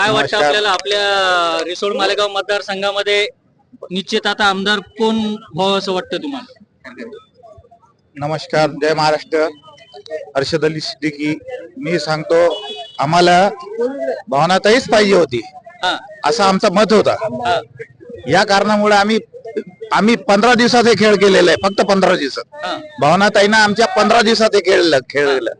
काय वाटतं. आपल्याला आपल्या रिसोड मालेगाव मतदारसंघामध्ये निश्चित आता आमदार कोण व्हावं असं वाटतं तुम्हाला? नमस्कार जय महाराष्ट्र. हर्षद अली सिद्दीकी. मी सांगतो आम्हाला भावनाताईच पाहिजे होती. हा. असं आमचं मत होता. हा. या कारणामुळे आम्ही आम्ही पंधरा दिवसात हे खेळ केलेला आहे फक्त पंधरा दिवसात हा. भावनाताईनं आमच्या पंधरा दिवसात हे खेळलं खेळलं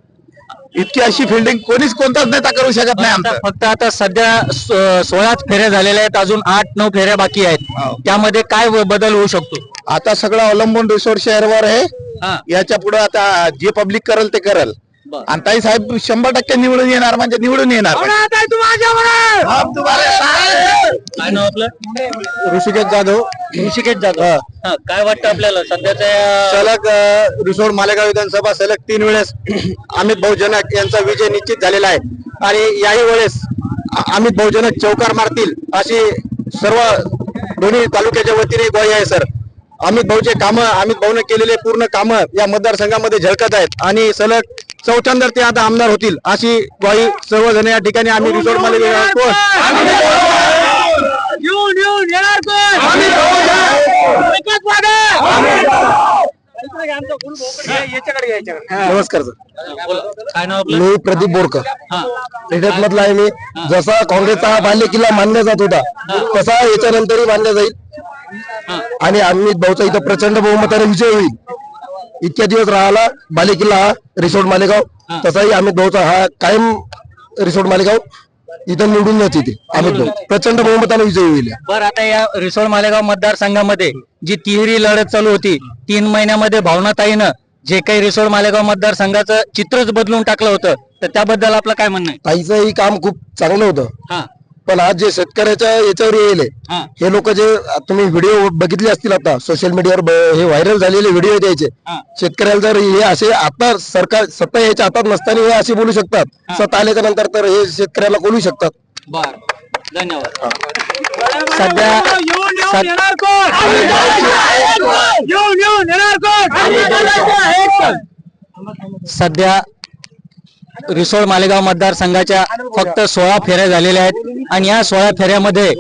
इतकी अशी फिल्डिंग कोणीच कोणताच नेता करू शकत नाही आमचं. फक्त आता सध्या सोळाच फेऱ्या झालेल्या आहेत अजून आठ नऊ फेऱ्या बाकी आहेत. हो. त्यामध्ये काय बदल होऊ शकतो? आता सगळं अवलंबून रिसोर्ट शहरवर आहे. हा. याच्यापुढे आता जे पब्लिक करल ते करल. आणि ताई साहेब शंभर टक्के निवडून येणार म्हणजे निवडून येणार. हम तुम्हारे साथ. काय नाव आपलं? ऋषिकेश जाधव. ऋषिकेश जाधव. हा, काय वाटतं आपल्याला? सध्याच्या सलग अ, रिसोड मालेगाव विधानसभा सलग तीन वेळेस अमित भाऊ जनक यांचा विजय निश्चित झालेला आहे. आणि याही वेळेस अ- अमित भाऊ जनक चौकार मारतील अशी सर्व दोन्ही तालुक्याच्या वतीने ग्वाही आहे सर. अमित भाऊचे कामं अमित भाऊने केलेले पूर्ण कामं या मतदारसंघामध्ये झळकत आहेत. आणि सलग चौथ्यांदा ते आता आमदार होतील अशी ग्वाही सर्वजण या ठिकाणी आम्ही रिसोड मालेगाव येऊन येऊन येणार कोण विकास नमस्कार सर. बोला. काय नाव आपलं? मी प्रदीप बोरकर. हा. रिटर्न मधला आहे मी. जसा काँग्रेसचा बाल्य किल्ला मानला जात होता तसा याच्यानंतरही मानला जाईल. हा. आणि अमित भाऊचा इथं प्रचंड बहुमताने विजय होईल. इतक्या दिवस राहिला बाले किल्ला हा. रिसोर्ट मालेगाव तसाही अमित भाऊचा हा कायम रिसोर्ट मालेगाव इथं निवडून जाते इथे अमित भाऊ. प्रचंड बहुमताने विजय होईल बर आता या रिसोड मालेगाव मतदारसंघामध्ये जी तिहेरी लढत चालू होती तीन महिन्यामध्ये भावनाताईनं जे काही रिसोड मालेगाव मतदारसंघाचं चित्रच बदलून टाकलं होतं तर त्याबद्दल आपलं काय म्हणणं आहे? ताईचंही काम खूप चांगलं होतं. पण आज जे शेतकऱ्याच्या याच्यावर येईल हा. हे लोक जे तुम्ही व्हिडिओ बघितले असतील आता सोशल मीडियावर ब- हे व्हायरल झालेले व्हिडिओ द्यायचे हा. शेतकऱ्याला जर हे असे आता सरकार सत्ता याच्या हातात नसताना हे असे बोलू शकतात. सत्ता आल्याच्यानंतर तर हे शेतकऱ्याला बोलू शकतात. बर. धन्यवाद. सध्या सध्या रिसोड मालेगाव मतदारसंघाच्या फक्त सोळा फेऱ्या झालेल्या आहेत. आणि या सोळा फेऱ्यामध्ये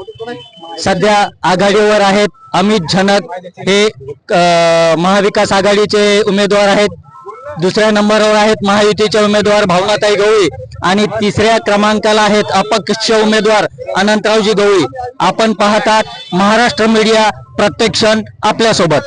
सध्या आघाडीवर आहेत अमित झनक. हे महाविकास आघाडीचे उमेदवार आहेत. दुसऱ्या नंबरवर आहेत महायुतीचे उमेदवार भावनाताई गवळी. आणि तिसऱ्या क्रमांकाला आहेत अपक्ष उमेदवार अनंतरावजी गवळी. आपण पाहतात महाराष्ट्र मीडिया प्रत्येक क्षण आपल्यासोबत.